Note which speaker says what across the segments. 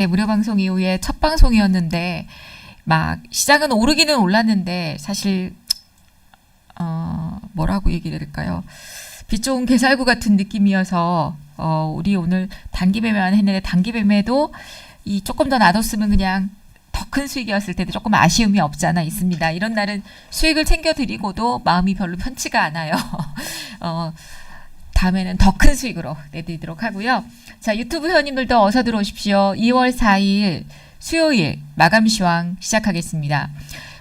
Speaker 1: 네, 무료 방송 이후에 첫 방송이었는데 막 시장은 오르기는 올랐는데 사실 어 뭐라고 얘기를 할까요? 빛 좋은 개살구 같은 느낌이어서 어 우리 오늘 단기 매매만 했는데 단기 매매도 이 조금 더 놔뒀으면 그냥 더 큰 수익이었을 텐데 조금 아쉬움이 없지 않아 있습니다. 이런 날은 수익을 챙겨 드리고도 마음이 별로 편치가 않아요. 어 다음에는 더 큰 수익으로 내드리도록 하고요. 자, 유튜브 회원님들도 어서 들어오십시오. 2월 4일 수요일 마감 시황 시작하겠습니다.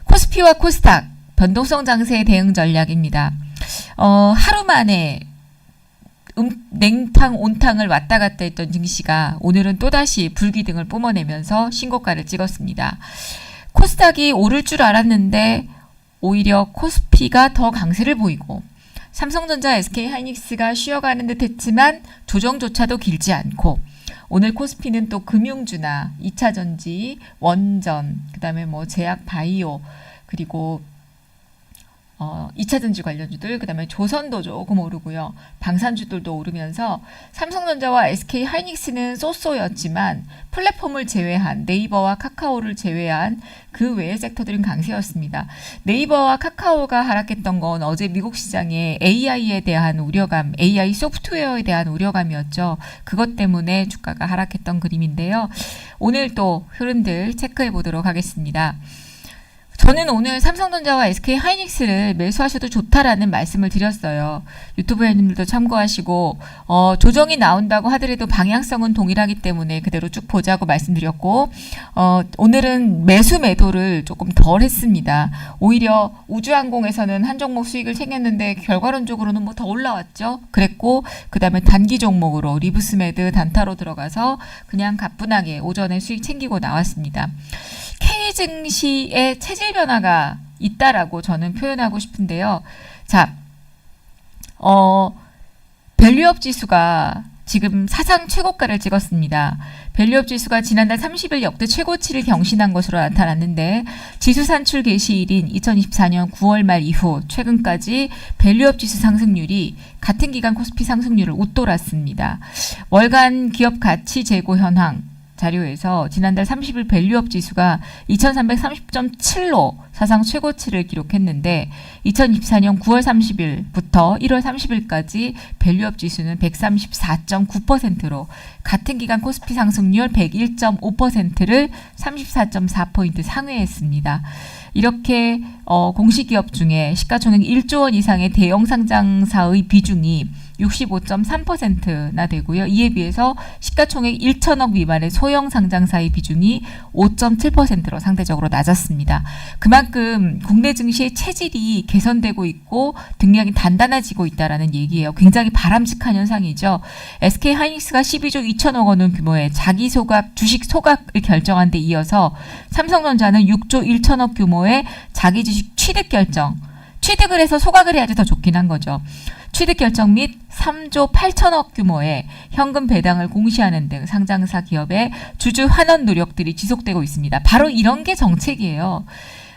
Speaker 1: 코스피와 코스닥 변동성 장세 대응 전략입니다. 어, 하루 만에 음, 냉탕 온탕을 왔다 갔다 했던 증시가 오늘은 또다시 불기등을 뿜어내면서 신고가를 찍었습니다. 코스닥이 오를 줄 알았는데 오히려 코스피가 더 강세를 보이고 삼성전자, SK 하이닉스가 쉬어가는 듯 했지만 조정조차도 길지 않고 오늘 코스피는 또 금융주나 2차 전지, 원전, 그다음에 뭐 제약 바이오 그리고 어, 2차 전지 관련주들, 그 다음에 조선도 조금 오르고요. 방산주들도 오르면서 삼성전자와 SK 하이닉스는 쏘쏘였지만 플랫폼을 제외한 네이버와 카카오를 제외한 그 외의 섹터들은 강세였습니다. 네이버와 카카오가 하락했던 건 어제 미국 시장에 AI에 대한 우려감, AI 소프트웨어에 대한 우려감이었죠. 그것 때문에 주가가 하락했던 그림인데요. 오늘 또 흐름들 체크해 보도록 하겠습니다. 저는 오늘 삼성전자와 SK 하이닉스를 매수하셔도 좋다라는 말씀을 드렸어요. 유튜브 회원님들도 참고하시고 어, 조정이 나온다고 하더라도 방향성은 동일하기 때문에 그대로 쭉 보자고 말씀드렸고 어, 오늘은 매수 매도를 조금 덜 했습니다. 오히려 우주항공에서는 한 종목 수익을 챙겼는데 결과론적으로는 뭐 더 올라왔죠. 그랬고 그 다음에 단기 종목으로 리브스메드 단타로 들어가서 그냥 가뿐하게 오전에 수익 챙기고 나왔습니다. K 증시의 체질 변화가 있다라고 저는 표현하고 싶은데요. 자, 어, 밸류업 지수가 지금 사상 최고가를 찍었습니다. 밸류업 지수가 지난달 30일 역대 최고치를 경신한 것으로 나타났는데 지수 산출 개시일인 2024년 9월 말 이후 최근까지 밸류업 지수 상승률이 같은 기간 코스피 상승률을 웃돌았습니다. 월간 기업 가치 재고 현황 자료에서 지난달 30일 밸류업 지수가 2330.7로 사상 최고치를 기록했는데 2024년 9월 30일부터 1월 30일까지 밸류업 지수는 134.9%로 같은 기간 코스피 상승률 101.5%를 34.4포인트 상회했습니다. 이렇게 어, 공시기업 중에 시가총액 1조 원 이상의 대형 상장사의 비중이 65.3%나 되고요. 이에 비해서 시가총액 1천억 미만의 소형 상장사의 비중이 5.7%로 상대적으로 낮았습니다. 그만큼 국내 증시의 체질이 개선되고 있고 등량이 단단해지고 있다라는 얘기예요. 굉장히 바람직한 현상이죠. SK 하이닉스가 12조 2천억 원 규모의 자기 소각 주식 소각을 결정한 데 이어서 삼성전자는 6조 1천억 규모의 자기 주식 취득 결정 취득을 해서 소각을 해야지 더 좋긴 한 거죠. 취득 결정 및 3조 8천억 규모의 현금 배당을 공시하는 등 상장사 기업의 주주 환원 노력들이 지속되고 있습니다. 바로 이런 게 정책이에요.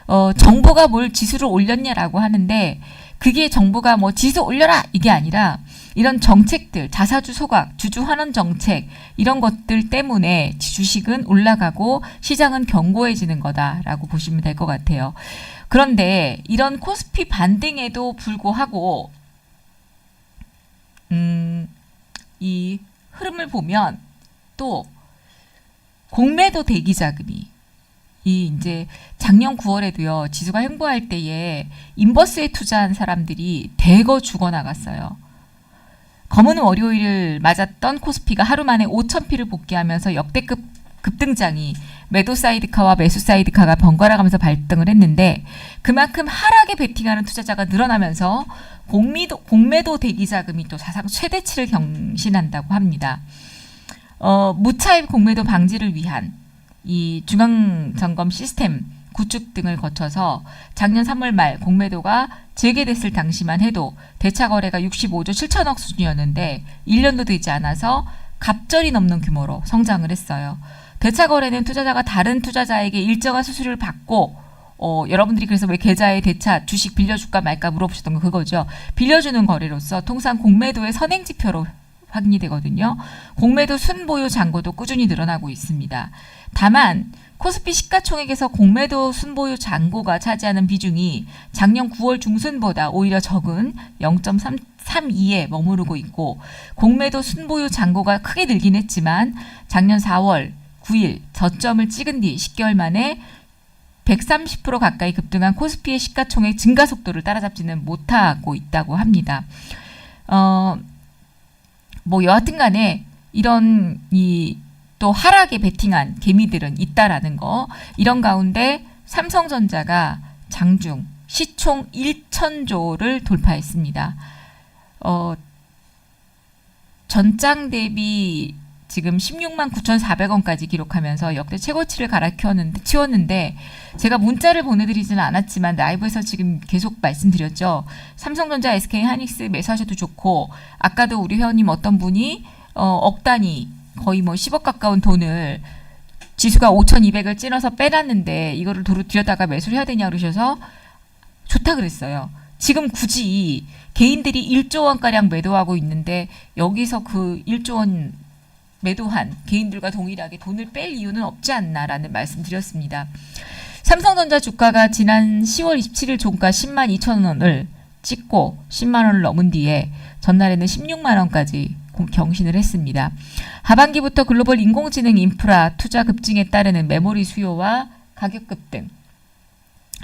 Speaker 1: 어, 정부가 뭘 지수를 올렸냐라고 하는데 그게 정부가 뭐 지수 올려라 이게 아니라 이런 정책들 자사주 소각, 주주 환원 정책 이런 것들 때문에 주식은 올라가고 시장은 견고해지는 거다라고 보시면 될 것 같아요. 그런데 이런 코스피 반등에도 불구하고 음, 이 흐름을 보면 또 공매도 대기 자금이 이 이제 작년 9월에도요 지수가 횡보할 때에 인버스에 투자한 사람들이 대거 죽어나갔어요. 검은 월요일을 맞았던 코스피가 하루 만에 5천 피를 복귀하면서 역대급 급등장이 매도 사이드카와 매수 사이드카가 번갈아 가면서 발등을 했는데 그만큼 하락에 베팅하는 투자자가 늘어나면서 공미도, 공매도 대기 자금이 또 사상 최대치를 경신한다고 합니다. 어, 무차입 공매도 방지를 위한 이 중앙 점검 시스템 구축 등을 거쳐서 작년 3월 말 공매도가 재개됐을 당시만 해도 대차 거래가 65조 7천억 수준이었는데 1년도 되지 않아서 갑절이 넘는 규모로 성장을 했어요. 대차 거래는 투자자가 다른 투자자에게 일정한 수수료를 받고 어, 여러분들이 그래서 왜 계좌에 대차 주식 빌려줄까 말까 물어보셨던 거 그거죠. 빌려주는 거래로서 통상 공매도의 선행 지표로 확인이 되거든요. 공매도 순보유 잔고도 꾸준히 늘어나고 있습니다. 다만 코스피 시가총액에서 공매도 순보유 잔고가 차지하는 비중이 작년 9월 중순보다 오히려 적은 0.32에 머무르고 있고 공매도 순보유 잔고가 크게 늘긴 했지만 작년 4월 9일 저점을 찍은 뒤 10개월 만에 130% 가까이 급등한 코스피의 시가총액 증가 속도를 따라잡지는 못하고 있다고 합니다. 어, 뭐 여하튼 간에 이런 이 또 하락에 베팅한 개미들은 있다라는 거. 이런 가운데 삼성전자가 장중 시총 1천조를 돌파했습니다. 어, 전장 대비 지금 16만 9,400원까지 기록하면서 역대 최고치를 갈아키웠는데 치웠는데 제가 문자를 보내드리지는 않았지만 라이브에서 지금 계속 말씀드렸죠. 삼성전자, SK 하닉스 매수하셔도 좋고 아까도 우리 회원님 어떤 분이 어, 억 단위 거의 뭐 10억 가까운 돈을 지수가 5,200을 찔러서 빼놨는데 이거를 도로 들여다가 매수를 해야 되냐 그러셔서 좋다 그랬어요. 지금 굳이 개인들이 1조 원가량 매도하고 있는데 여기서 그 1조 원 매도한 개인들과 동일하게 돈을 뺄 이유는 없지 않나라는 말씀 드렸습니다. 삼성전자 주가가 지난 10월 27일 종가 10만 2천 원을 찍고 10만 원을 넘은 뒤에 전날에는 16만 원까지 공- 경신을 했습니다. 하반기부터 글로벌 인공지능 인프라 투자 급증에 따르는 메모리 수요와 가격 급등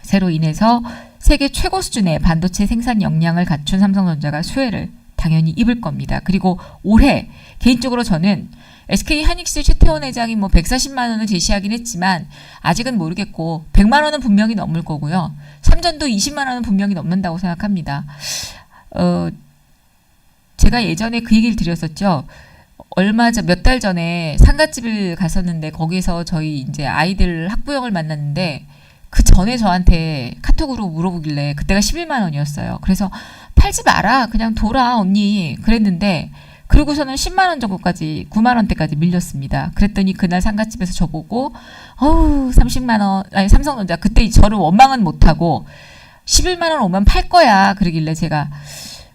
Speaker 1: 세로 인해서 세계 최고 수준의 반도체 생산 역량을 갖춘 삼성전자가 수혜를 당연히 입을 겁니다. 그리고 올해 개인적으로 저는 SK 하닉스 최태원 회장이 뭐 140만 원을 제시하긴 했지만 아직은 모르겠고 100만 원은 분명히 넘을 거고요. 삼전도 20만 원은 분명히 넘는다고 생각합니다. 어, 제가 예전에 그 얘기를 드렸었죠. 얼마 전 몇 달 전에 상가집을 갔었는데 거기서 저희 이제 아이들 학부형을 만났는데 그 전에 저한테 카톡으로 물어보길래 그때가 11만 원이었어요. 그래서 팔지 마라. 그냥 돌아 언니. 그랬는데 그러고서는 10만 원 정도까지 9만 원대까지 밀렸습니다. 그랬더니 그날 상가집에서 저보고 어우 30만 원 아니 삼성전자 그때 저를 원망은 못하고 11만 원 오면 팔 거야. 그러길래 제가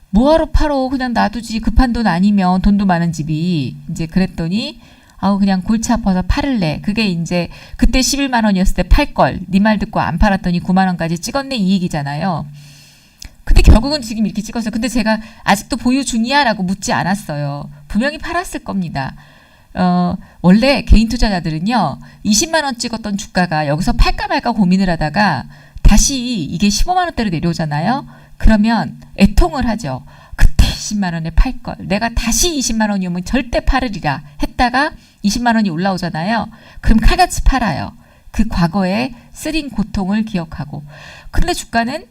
Speaker 1: 뭐하러 팔어 그냥 놔두지 급한 돈 아니면 돈도 많은 집이 이제 그랬더니 아우 그냥 골치 아파서 팔을래 그게 이제 그때 11만 원이었을 때 팔걸 네 말 듣고 안 팔았더니 9만 원까지 찍었네 이 얘기잖아요 근데 결국은 지금 이렇게 찍었어요 근데 제가 아직도 보유 중이야라고 묻지 않았어요 분명히 팔았을 겁니다 어, 원래 개인 투자자들은요 20만 원 찍었던 주가가 여기서 팔까 말까 고민을 하다가 다시 이게 15만 원대로 내려오잖아요 그러면 애통을 하죠. 그때 20만 원에 팔 걸. 내가 다시 20만 원이 오면 절대 팔으리라 했다가 20만 원이 올라오잖아요. 그럼 칼같이 팔아요. 그 과거의 쓰린 고통을 기억하고. 근데 주가는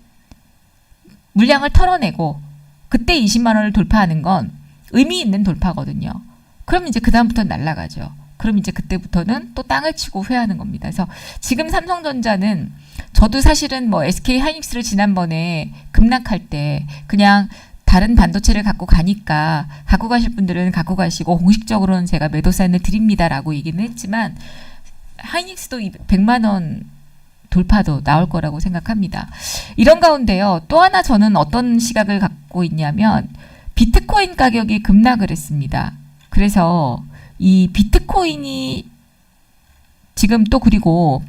Speaker 1: 물량을 털어내고 그때 20만 원을 돌파하는 건 의미 있는 돌파거든요. 그럼 이제 그다음부터 날아가죠. 그럼 이제 그때부터는 또 땅을 치고 회하는 겁니다. 그래서 지금 삼성전자는 저도 사실은 뭐 SK 하이닉스를 지난번에 급락할 때 그냥 다른 반도체를 갖고 가니까 갖고 가실 분들은 갖고 가시고 공식적으로는 제가 매도 사인을 드립니다라고 얘기는 했지만 하이닉스도 100만 원 돌파도 나올 거라고 생각합니다. 이런 가운데요. 또 하나 저는 어떤 시각을 갖고 있냐면 비트코인 가격이 급락을 했습니다. 그래서 이 비트코인이 지금 또 그리고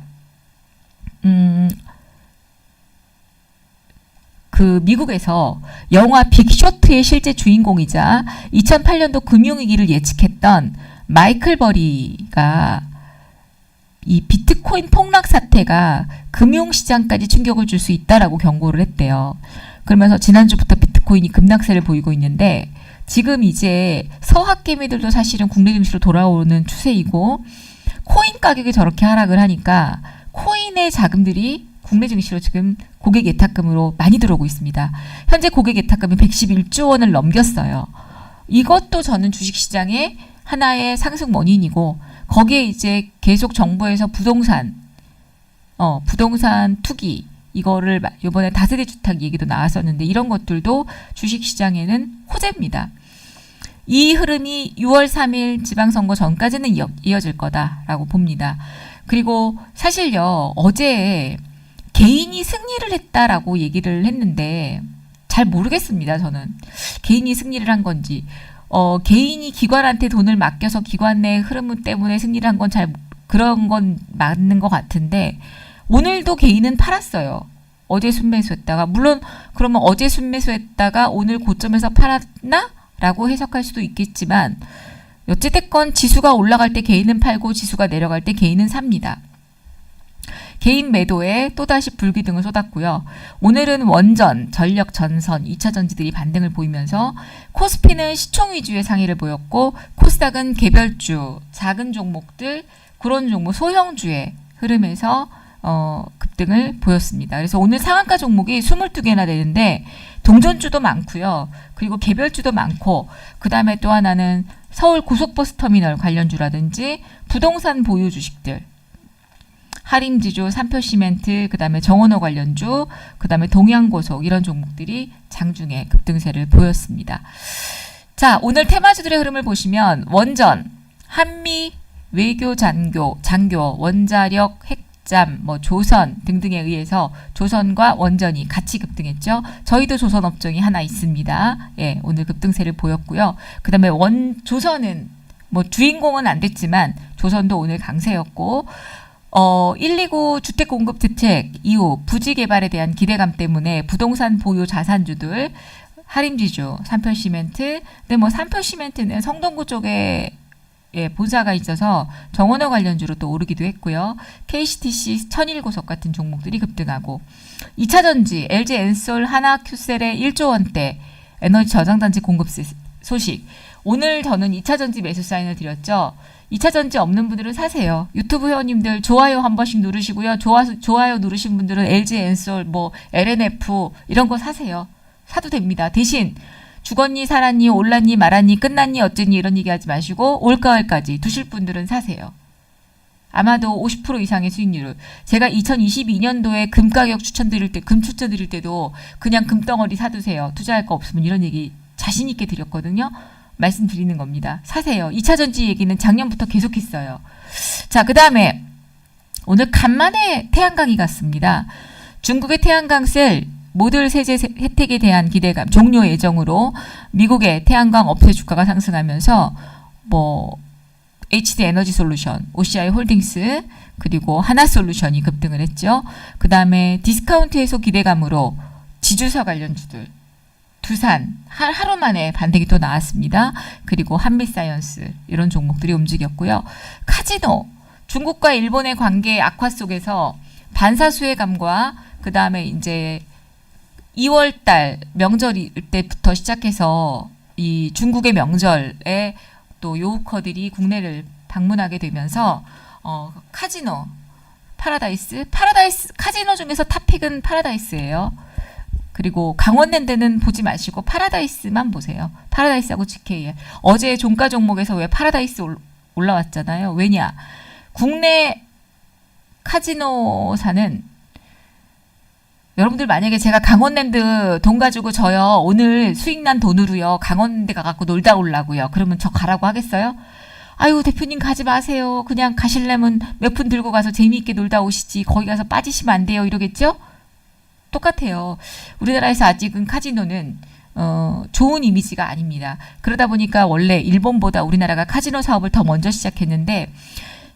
Speaker 1: 음, 그 미국에서 영화 빅쇼트의 실제 주인공이자 2008년도 금융위기를 예측했던 마이클 버리가 이 비트코인 폭락 사태가 금융시장까지 충격을 줄 수 있다라고 경고를 했대요. 그러면서 지난주부터 비트코인이 급락세를 보이고 있는데 지금 이제 서학 개미들도 사실은 국내 증시로 돌아오는 추세이고 코인 가격이 저렇게 하락을 하니까 코인의 자금들이 국내 증시로 지금 고객 예탁금으로 많이 들어오고 있습니다. 현재 고객 예탁금이 111조 원을 넘겼어요. 이것도 저는 주식시장의 하나의 상승 원인이고 거기에 이제 계속 정부에서 부동산 어 부동산 투기 이거를 마- 이번에 다세대 주택 얘기도 나왔었는데 이런 것들도 주식 시장에는 호재입니다. 이 흐름이 6월 3일 지방선거 전까지는 이어, 이어질 거다라고 봅니다. 그리고 사실요 어제 개인이 승리를 했다라고 얘기를 했는데 잘 모르겠습니다 저는 개인이 승리를 한 건지 어, 개인이 기관한테 돈을 맡겨서 기관 내 흐름 때문에 승리를 한 건 잘 그런 건 맞는 것 같은데 오늘도 개인은 팔았어요. 어제 순매수했다가 물론 그러면 어제 순매수했다가 오늘 고점에서 팔았나? 라고 해석할 수도 있겠지만 어찌됐건 지수가 올라갈 때 개인은 팔고 지수가 내려갈 때 개인은 삽니다. 개인 매도에 또다시 불기등을 쏟았고요. 오늘은 원전, 전력, 전선, 2차 전지들이 반등을 보이면서 코스피는 시총 위주의 상위를 보였고 코스닥은 개별주, 작은 종목들, 그런 종목, 소형주의 흐름에서 어, 급등을 보였습니다. 그래서 오늘 상한가 종목이 22개나 되는데 동전주도 많고요. 그리고 개별주도 많고 그다음에 또 하나는 서울 고속버스 터미널 관련주라든지 부동산 보유 주식들 하림지주, 삼표시멘트, 그다음에 정원호 관련주, 그다음에 동양고속 이런 종목들이 장중에 급등세를 보였습니다. 자, 오늘 테마주들의 흐름을 보시면 원전, 한미 외교 잔교, 장교, 원자력, 핵 잠, 뭐 조선 등등에 의해서 조선과 원전이 같이 급등했죠. 저희도 조선 업종이 하나 있습니다. 예, 오늘 급등세를 보였고요. 그다음에 원 조선은 뭐 주인공은 안 됐지만 조선도 오늘 강세였고 어, 129 주택 공급 대책 이후 부지 개발에 대한 기대감 때문에 부동산 보유 자산주들 하림지주, 삼표 시멘트, 근데 뭐 삼표 시멘트는 성동구 쪽에 예, 본사가 있어서 정원호 관련주로 또 오르기도 했고요. KCTC, 천일고속 같은 종목들이 급등하고 2차 전지, LG 엔솔, 하나 큐셀의 1조 원대 에너지 저장단지 공급 시- 소식. 오늘 저는 2차 전지 매수 사인을 드렸죠. 2차 전지 없는 분들은 사세요. 유튜브 회원님들 좋아요 한 번씩 누르시고요. 좋아, 좋아요 누르신 분들은 LG 엔솔, 뭐 LNF 이런 거 사세요. 사도 됩니다. 대신 죽었니 살았니 올랐니 말았니 끝났니 어쩌니 이런 얘기 하지 마시고 올가을까지 두실 분들은 사세요. 아마도 50% 이상의 수익률을 제가 2022년도에 금 가격 추천드릴 때 금 추천드릴 때도 그냥 금덩어리 사두세요. 투자할 거 없으면 이런 얘기 자신 있게 드렸거든요. 말씀드리는 겁니다. 사세요. 2차 전지 얘기는 작년부터 계속했어요. 자, 그 다음에 오늘 간만에 태양광이 갔습니다. 중국의 태양광 셀 모듈 세제 세- 혜택에 대한 기대감 종료 예정으로 미국의 태양광 업체 주가가 상승하면서 뭐 HD 에너지 솔루션, OCI 홀딩스 그리고 하나 솔루션이 급등을 했죠. 그 다음에 디스카운트 해소 기대감으로 지주사 관련주들 두산 하, 하루 만에 반등이 또 나왔습니다. 그리고 한미사이언스 이런 종목들이 움직였고요. 카지노 중국과 일본의 관계 악화 속에서 반사수혜감과 그 다음에 이제 2월달 명절 때부터 시작해서 이 중국의 명절에 또 요우커들이 국내를 방문하게 되면서 어, 카지노 파라다이스 파라다이스 카지노 중에서 탑픽은 파라다이스예요. 그리고 강원랜드는 보지 마시고 파라다이스만 보세요. 파라다이스하고 GK에 어제 종가 종목에서 왜 파라다이스 올- 올라왔잖아요. 왜냐? 국내 카지노사는 여러분들 만약에 제가 강원랜드 돈 가지고 저요 오늘 수익 난 돈으로요 강원랜드 가갖고 놀다 올라고요 그러면 저 가라고 하겠어요? 아유 대표님 가지 마세요 그냥 가실려면 몇 푼 들고 가서 재미있게 놀다 오시지 거기 가서 빠지시면 안 돼요 이러겠죠? 똑같아요 우리나라에서 아직은 카지노는 어, 좋은 이미지가 아닙니다 그러다 보니까 원래 일본보다 우리나라가 카지노 사업을 더 먼저 시작했는데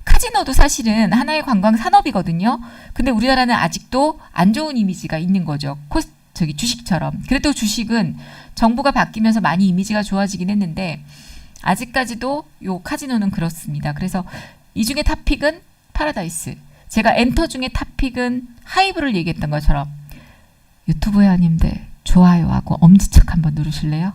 Speaker 1: 카지노도 사실은 하나의 관광 산업이거든요. 근데 우리나라는 아직도 안 좋은 이미지가 있는 거죠. 코스 저기 주식처럼. 그래도 주식은 정부가 바뀌면서 많이 이미지가 좋아지긴 했는데 아직까지도 요 카지노는 그렇습니다. 그래서 이 중에 탑픽은 파라다이스. 제가 엔터 중에 탑픽은 하이브를 얘기했던 것처럼 유튜브 회원님들 좋아요하고 엄지척 한번 누르실래요?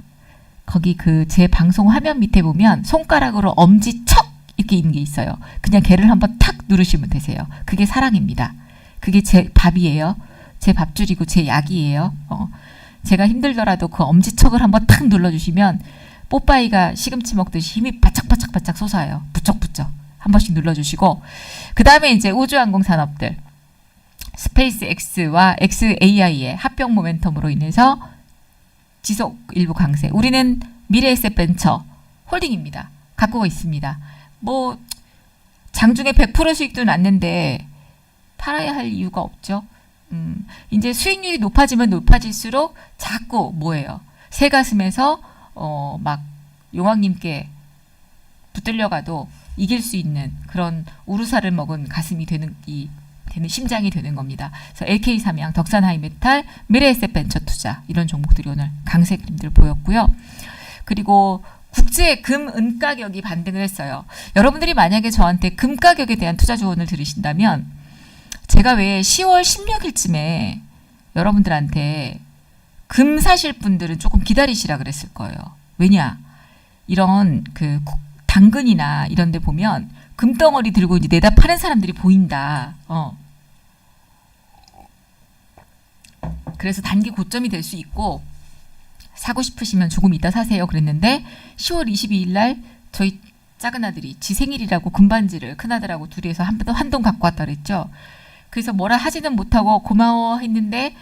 Speaker 1: 거기 그 제 방송 화면 밑에 보면 손가락으로 엄지척 이렇게 있는 게 있어요. 그냥 걔를 한번 탁 누르시면 되세요. 그게 사랑입니다. 그게 제 밥이에요. 제 밥줄이고 제 약이에요. 어. 제가 힘들더라도 그 엄지척을 한번 탁 눌러주시면 뽀빠이가 시금치 먹듯이 힘이 바짝바짝바짝 솟아요. 부쩍부쩍 한 번씩 눌러주시고 그 다음에 이제 우주항공 산업들 스페이스 X와 XAI의 합병 모멘텀으로 인해서 지속 일부 강세. 우리는 미래에셋 벤처 홀딩입니다. 갖고 있습니다. 뭐 장중에 100% 수익도 났는데 팔아야 할 이유가 없죠. 음, 이제 수익률이 높아지면 높아질수록 자꾸 뭐예요? 새 가슴에서 어, 막 용왕님께 붙들려가도 이길 수 있는 그런 우루사를 먹은 가슴이 되는 이 되는 심장이 되는 겁니다. 그래서 LK 삼양, 덕산 하이메탈, 미래에셋 벤처 투자 이런 종목들이 오늘 강세 그림들 보였고요. 그리고 국제 금, 은 가격이 반등을 했어요. 여러분들이 만약에 저한테 금 가격에 대한 투자 조언을 들으신다면 제가 왜 10월 16일쯤에 여러분들한테 금 사실 분들은 조금 기다리시라 그랬을 거예요. 왜냐? 이런 그 국- 당근이나 이런 데 보면 금덩어리 들고 이제 내다 파는 사람들이 보인다. 어. 그래서 단기 고점이 될 수 있고 사고 싶으시면 조금 이따 사세요 그랬는데 10월 22일 날 저희 작은 아들이 지 생일이라고 금반지를 큰 아들하고 둘이서 한, 한동 갖고 왔다 그랬죠. 그래서 뭐라 하지는 못하고 고마워 했는데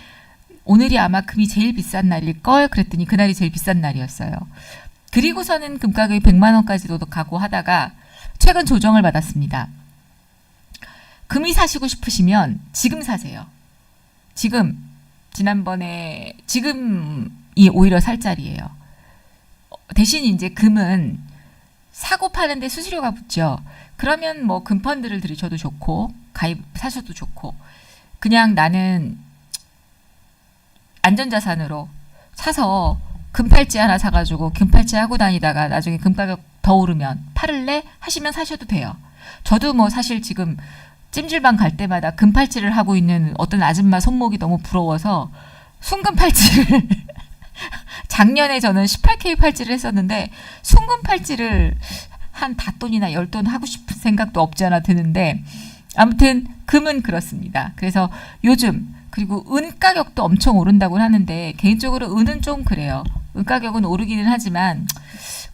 Speaker 1: 오늘이 아마 금이 제일 비싼 날일 걸 그랬더니 그날이 제일 비싼 날이었어요. 그리고서는 금 가격이 100만 원까지도 가고 하다가 최근 조정을 받았습니다. 금이 사시고 싶으시면 지금 사세요. 지금 지난번에 지금이 오히려 살 자리예요. 어, 대신 이제 금은 사고 파는데 수수료가 붙죠. 그러면 뭐 금펀드를 들이셔도 좋고 가입 사셔도 좋고 그냥 나는 안전자산으로 사서 금팔찌 하나 사가지고 금팔찌 하고 다니다가 나중에 금 가격 더 오르면 팔을래 하시면 사셔도 돼요. 저도 뭐 사실 지금 찜질방 갈 때마다 금팔찌를 하고 있는 어떤 아줌마 손목이 너무 부러워서 순금 팔찌를 작년에 저는 18K 팔찌를 했었는데 순금 팔찌를 한 다돈이나 열돈 하고 싶은 생각도 없지 않아 드는데 아무튼 금은 그렇습니다. 그래서 요즘 그리고 은 가격도 엄청 오른다고 하는데 개인적으로 은은 좀 그래요. 은 가격은 오르기는 하지만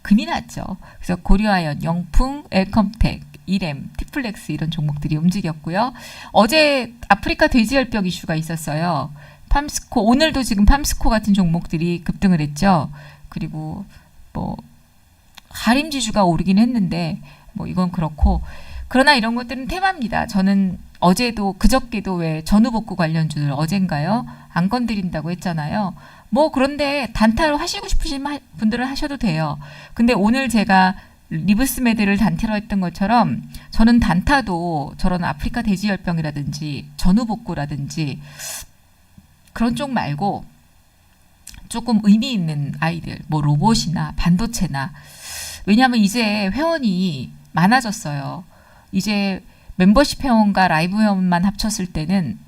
Speaker 1: 금이 낫죠. 그래서 고려아연, 영풍, 엘컴텍, 이렘, 티플렉스 이런 종목들이 움직였고요. 어제 아프리카 돼지열병 이슈가 있었어요. 팜스코 오늘도 지금 팜스코 같은 종목들이 급등을 했죠. 그리고 뭐 하림 지주가 오르긴 했는데 뭐 이건 그렇고 그러나 이런 것들은 테마입니다. 저는 어제도 그저께도 왜 전후복구 관련주들 어젠가요 안 건드린다고 했잖아요. 뭐 그런데 단타로 하시고 싶으신 마- 분들은 하셔도 돼요. 근데 오늘 제가 리브스메드를 단타로 했던 것처럼 저는 단타도 저런 아프리카 돼지열병이라든지 전후복구라든지 그런 쪽 말고 조금 의미 있는 아이들, 뭐 로봇이나 반도체나 왜냐하면 이제 회원이 많아졌어요. 이제 멤버십 회원과 라이브 회원만 합쳤을 때는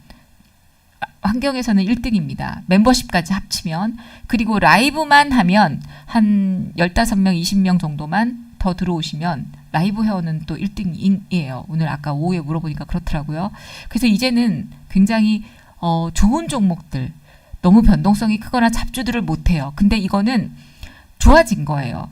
Speaker 1: 환경에서는 1등입니다. 멤버십까지 합치면 그리고 라이브만 하면 한 15명, 20명 정도만 더 들어오시면 라이브 회원은 또 1등이에요. 오늘 아까 오후에 물어보니까 그렇더라고요. 그래서 이제는 굉장히 어, 좋은 종목들 너무 변동성이 크거나 잡주들을 못 해요. 근데 이거는 좋아진 거예요.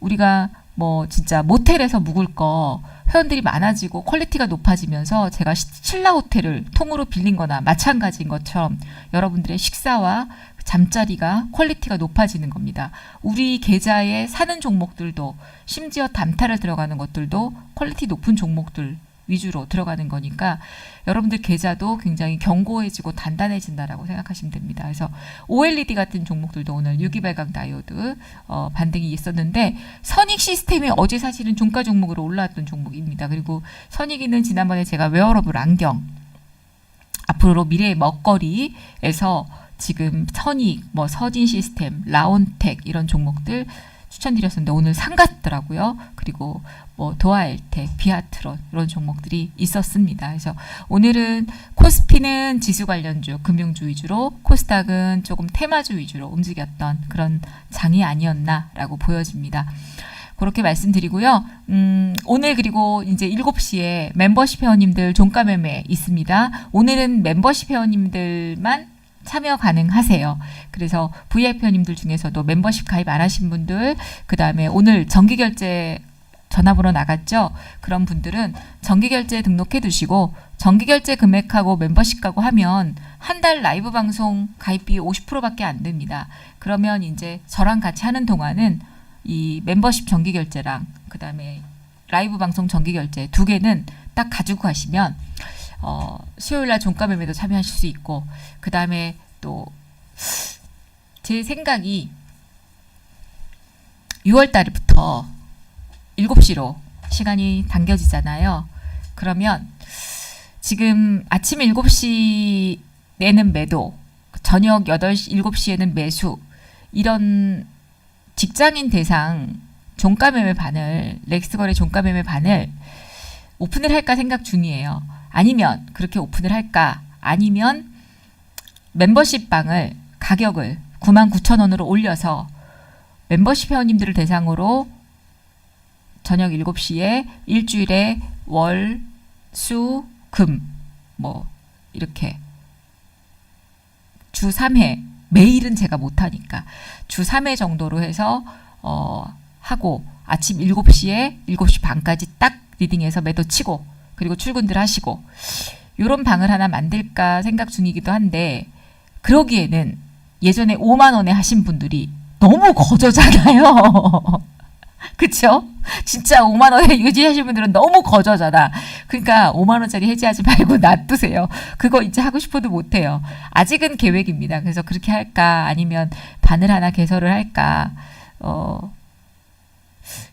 Speaker 1: 우리가 뭐 진짜 모텔에서 묵을 거 회원들이 많아지고 퀄리티가 높아지면서 제가 시- 신라 호텔을 통으로 빌린 거나 마찬가지인 것처럼 여러분들의 식사와 잠자리가 퀄리티가 높아지는 겁니다. 우리 계좌에 사는 종목들도 심지어 단타를 들어가는 것들도 퀄리티 높은 종목들 위주로 들어가는 거니까 여러분들 계좌도 굉장히 견고해지고 단단해진다라고 생각하시면 됩니다. 그래서 OLED 같은 종목들도 오늘 유기발광 다이오드 어, 반등이 있었는데 선익 시스템이 어제 사실은 종가 종목으로 올라왔던 종목입니다. 그리고 선익이는 지난번에 제가 웨어러블 안경 앞으로 미래의 먹거리에서 지금 선익, 뭐 서진 시스템, 라온텍 이런 종목들 추천드렸었는데 오늘 상갔더라고요. 그리고 뭐 도아엘텍, 비아트론 이런 종목들이 있었습니다. 그래서 오늘은 코스피는 지수 관련주, 금융주 위주로, 코스닥은 조금 테마주 위주로 움직였던 그런 장이 아니었나라고 보여집니다. 그렇게 말씀드리고요. 음, 오늘 그리고 이제 7시에 멤버십 회원님들 종가 매매 있습니다. 오늘은 멤버십 회원님들만 참여 가능하세요. 그래서 VIP 회원님들 중에서도 멤버십 가입 안 하신 분들, 그 다음에 오늘 정기 결제 전화번호 나갔죠? 그런 분들은 정기결제 등록해 두시고 정기결제 금액하고 멤버십 가고 하면 한 달 라이브 방송 가입비 50%밖에 안 됩니다. 그러면 이제 저랑 같이 하는 동안은 이 멤버십 정기결제랑 그 다음에 라이브 방송 정기결제 두 개는 딱 가지고 가시면 어, 수요일 날 종가 매매도 참여하실 수 있고 그 다음에 또 제 생각이 6월 달부터 7시로 시간이 당겨지잖아요. 그러면 지금 아침 7시에는 매도, 저녁 8시, 7시에는 매수, 이런 직장인 대상 종가 매매 반을, 렉스거래 종가 매매 반을 오픈을 할까 생각 중이에요. 아니면 그렇게 오픈을 할까? 아니면 멤버십 방을 가격을 99,000원으로 올려서 멤버십 회원님들을 대상으로 저녁 7시에 일주일에 월, 수, 금, 뭐, 이렇게 주 3회, 매일은 제가 못하니까 주 3회 정도로 해서, 어, 하고 아침 7시에 7시 반까지 딱 리딩해서 매도 치고 그리고 출근들 하시고 요런 방을 하나 만들까 생각 중이기도 한데 그러기에는 예전에 5만 원에 하신 분들이 너무 거저잖아요. 그쵸? 진짜 5만 원에 유지하신 분들은 너무 거저잖아. 그러니까 5만 원짜리 해지하지 말고 놔두세요. 그거 이제 하고 싶어도 못 해요. 아직은 계획입니다. 그래서 그렇게 할까 아니면 반을 하나 개설을 할까. 어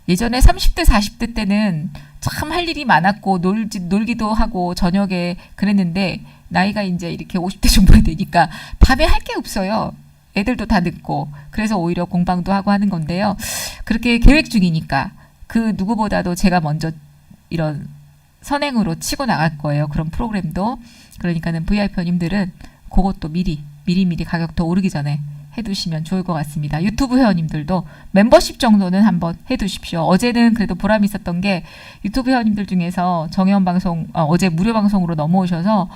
Speaker 1: 예전에 30대 40대 때는 참 할 일이 많았고 놀지 놀기도 하고 저녁에 그랬는데 나이가 이제 이렇게 50대 중반이 되니까 밤에 할 게 없어요. 애들도 다 늦고 그래서 오히려 공방도 하고 하는 건데요. 그렇게 계획 중이니까 그 누구보다도 제가 먼저 이런 선행으로 치고 나갈 거예요. 그런 프로그램도 그러니까는 VIP님들은 그것도 미리 미리 미리 가격 더 오르기 전에 해두시면 좋을 것 같습니다. 유튜브 회원님들도 멤버십 정도는 한번 해두십시오. 어제는 그래도 보람이 있었던 게 유튜브 회원님들 중에서 정혜원 방송 어, 제 무료 방송으로 넘어오셔서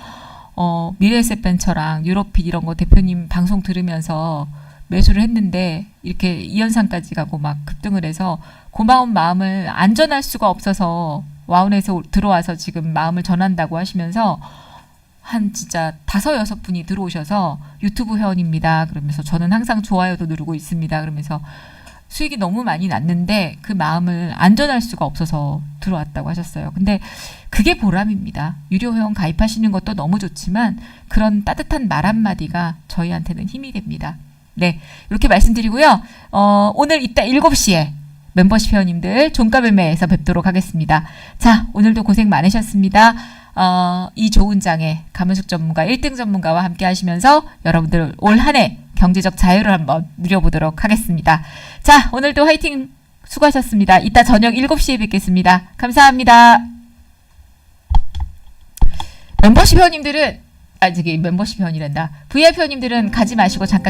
Speaker 1: 어, 미래에셋벤처랑 유로핏 이런 거 대표님 방송 들으면서 매수를 했는데 이렇게 이연상까지 가고 막 급등을 해서 고마운 마음을 안전할 수가 없어서 와운에서 들어와서 지금 마음을 전한다고 하시면서 한 진짜 다섯 여섯 분이 들어오셔서 유튜브 회원입니다. 그러면서 저는 항상 좋아요도 누르고 있습니다. 그러면서 수익이 너무 많이 났는데 그 마음을 안전할 수가 없어서 들어왔다고 하셨어요. 근데 그게 보람입니다. 유료 회원 가입하시는 것도 너무 좋지만 그런 따뜻한 말 한마디가 저희한테는 힘이 됩니다. 네. 이렇게 말씀드리고요. 어, 오늘 이따 7시에 멤버십 회원님들 종가 매매에서 뵙도록 하겠습니다. 자, 오늘도 고생 많으셨습니다. 어, 이 좋은 장에 가문숙 전문가 1등 전문가와 함께 하시면서 여러분들 올 한 해 경제적 자유를 한번 누려보도록 하겠습니다. 자, 오늘도 화이팅 수고하셨습니다. 이따 저녁 7시에 뵙겠습니다. 감사합니다. 멤버십 회원님들은 아, 저기 멤버십 회원이란다. VIP 회원님들은 가지 마시고 잠깐